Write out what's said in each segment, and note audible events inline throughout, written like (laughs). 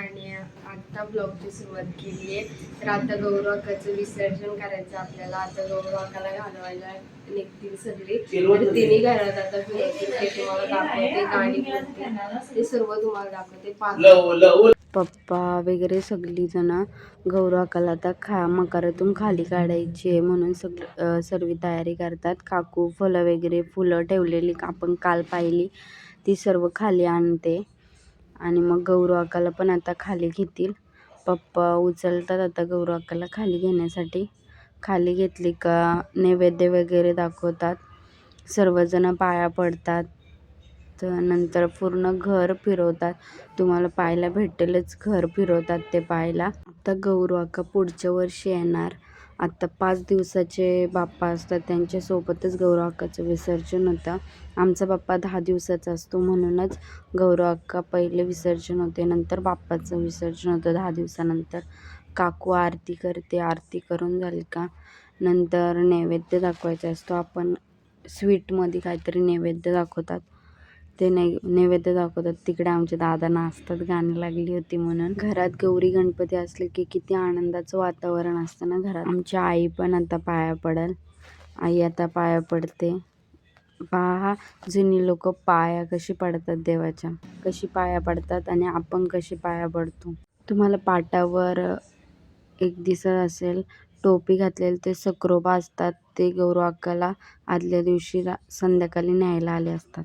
आता ब्लॉगची सुरुवात केली आहे. तर आता गौरवाकाचं विसर्जन करायचं आपल्याला. आता गौरवाकाला घालवायला निघतील सगळी. तर तिन्ही घरात आता ते तुम्हाला दाखवते गाणी ते सर्व तुम्हाला दाखवते. पाच पप्पा वगैरे सगळी जण गौरवाकाला आता खा मकारातून खाली काढायची आहे म्हणून सग सर्व तयारी करतात. काकू फुलं वगैरे फुलं ठेवलेली आपण काल पाहिली. ती सर्व खाली आणते. आणि मग गौरवाकाला पण आता खाली घेतील. पप्पा उचलतात आता गौरवाकाला खाली घेण्यासाठी. खाली घेतली का नैवेद्य वगैरे दाखवतात. सर्वजण पाया पडतात. तर नंतर पूर्ण घर फिरवतात. तुम्हाला पाहायला भेटेलच घर फिरवतात ते पाहायला. आता गौरवाका पुढच्या वर्षी येणार. आत्ता पाच दिवसाचे बाप्पा असतात त्यांच्यासोबतच गौरवाकाचं विसर्जन होतं. आमचा बाप्पा दहा दिवसाचा असतो म्हणूनच गौरवाका पहिले विसर्जन होते नंतर बाप्पाचं विसर्जन होतं दहा दिवसानंतर. काकू आरती करते आरती करून झाली का? नंतर नैवेद्य दाखवायचा असतो. आपण स्वीटमध्ये काहीतरी नैवेद्य दाखवतात. ते नै नैवेद्य दाखवतात. तिकडे आमचे दादा नाचतात गाणी लागली होती म्हणून. घरात गौरी गणपती असले की किती आनंदाचं वातावरण असतं ना घरात. आमची आई पण आता पाया पडेल. आई आता पाया पडते. पहा जुनी लोक पाया कशी पडतात देवाच्या. कशी पाया पडतात आणि आपण कशी पाया पडतो. तुम्हाला पाटावर एक दिसत असेल टोपी घातलेले ते सक्रोबा असतात. ते गौरव अक्काला आदल्या दिवशी संध्याकाळी न्यायला आले असतात.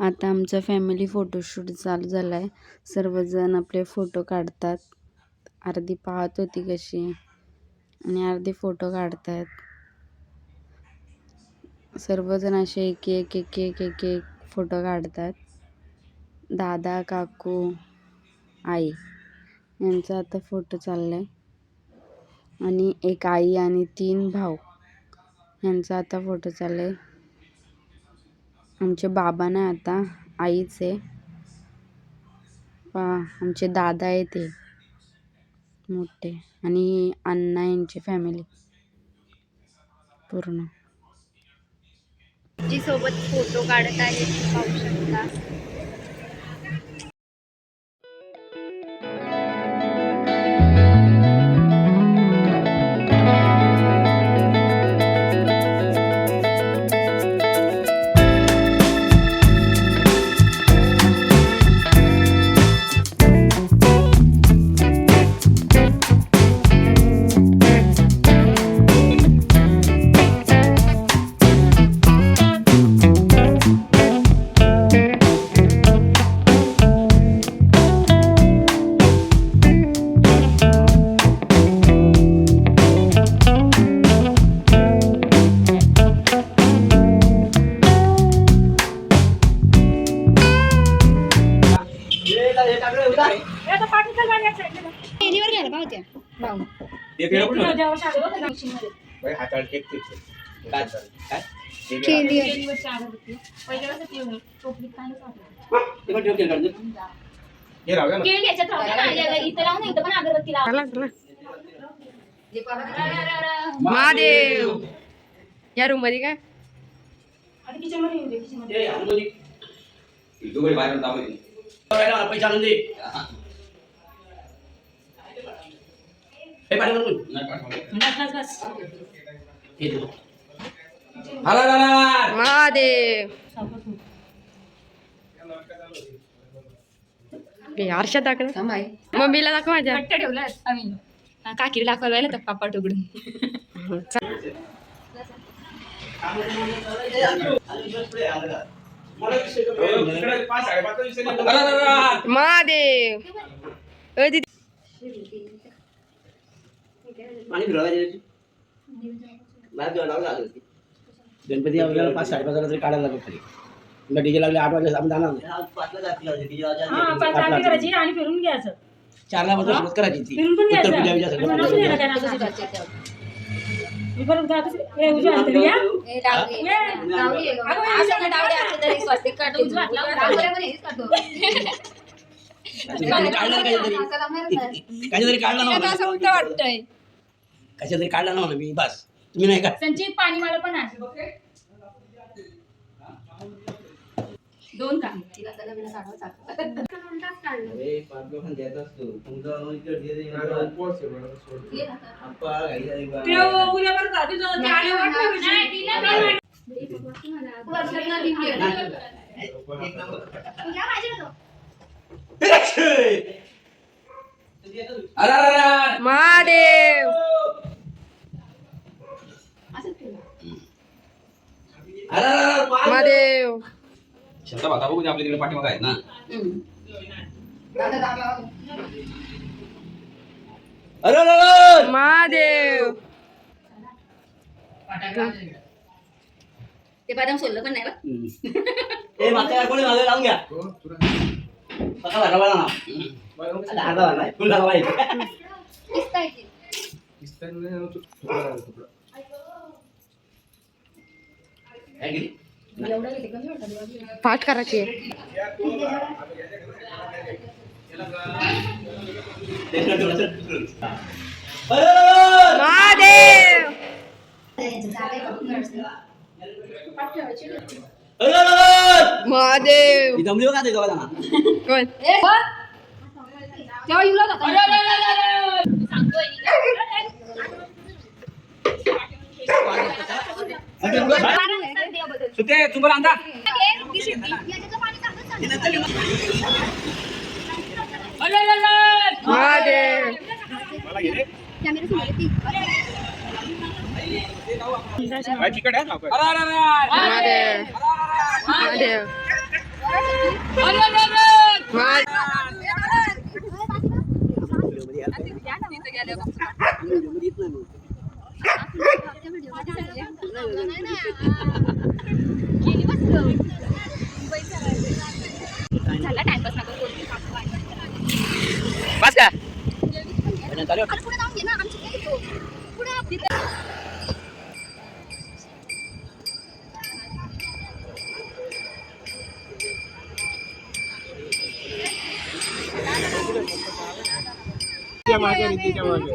आता आमचा फॅमिली फोटोशूट चालू झाला आहे सर्वजण आपले फोटो काढतात. अर्धी पाहत होती कशी आणि अर्धी फोटो काढतात सर्वजण असे एक एक एक एक एक एक फोटो काढतात. दादा काकू आई यांचा आता फोटो चाललाय. आणि एक आई आणि तीन भाऊ यांचा आता फोटो चाललाय. आमचे बाबा नाही आता आईच आहे. पहा आमचे दादा आहे ते. मोठे. आणि अण्णा यांची फॅमिली पूर्ण. जी सोबत फोटो काढत आहे पाहू शकता. महादेव. या रूममध्ये काय? आता बस. महादेव. आरशात दाखव मम्मीला दाखव माझ्या. ठेवलं हा, काकीला दाखवायला तर पापा उघडून महादेव. अ दीदी गणपती आपल्याला पाच साडेपाच वाजता तरी काढायला लागेल खाली. मग डीजे लागले आठ वाजता आपण जाणार नाही. हा पाच आरती करायची आणि फिरून घ्यायचं. चारला सुरुवात करायची ती. फिरून पण उत्तर घ्यायचं. पूजा सगळं करायचं. मी परत ए, उजव्या हाताने या. हात लावून (laughs) काहीतरी काढलं काहीतरी मला. वाटतंय. कशातरी काढलं ना मला मी बस. तुम्ही नाही का संचित पाणी मला पण आण दोन का? उद्या बरं का? ते आले वाटलं आहे. अरे. महादेव असंच केलं. अरे, अरे, अरे, पाच. महादेव. शेता भाता बघू आपल्या तिकडे पाठीमाग आहेत ना. अरे. महादेव. ते बदाम सोडलं पण नाही बा. मागच्या कोणी मागे लावून घ्या. सकाळ झाला बघा ना. अर्धा झाला फुल झाला पाहिजे दिसतंय की. काय केली? पाठ करायची. महादेव! जमली ते. कोण? तेव्हा येऊ लागला सुते तू बरं आणता महादेव काय तिकट आहे अरे अरे अरे महादेव महादेव बस का चालेल. तिच्यामागे रिद्धीच्या मागे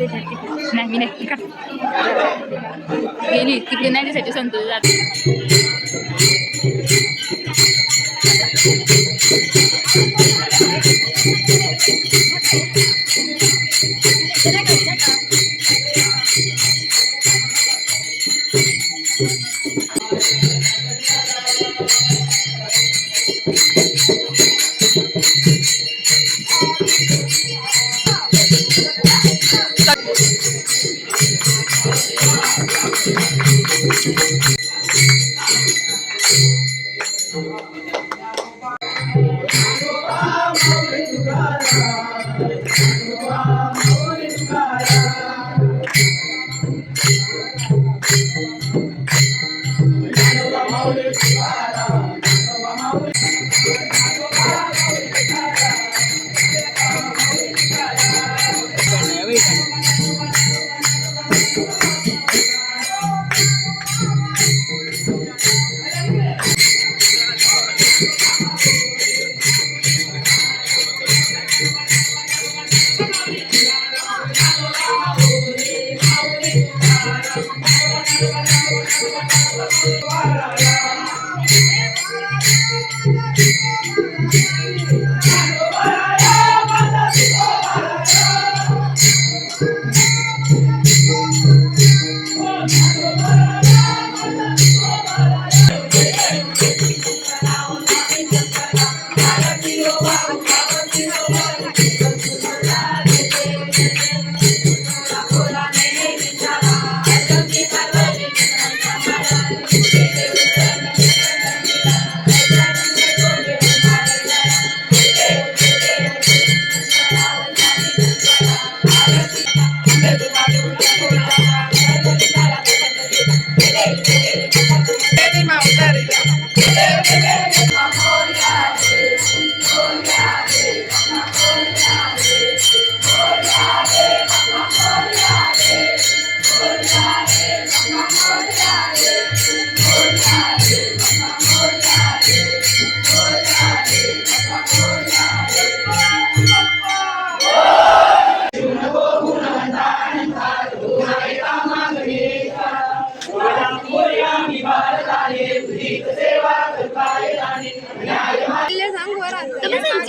मी नाही. का (laughs) गेली तिकडे नाही दिसायची संतोष जाते Paulo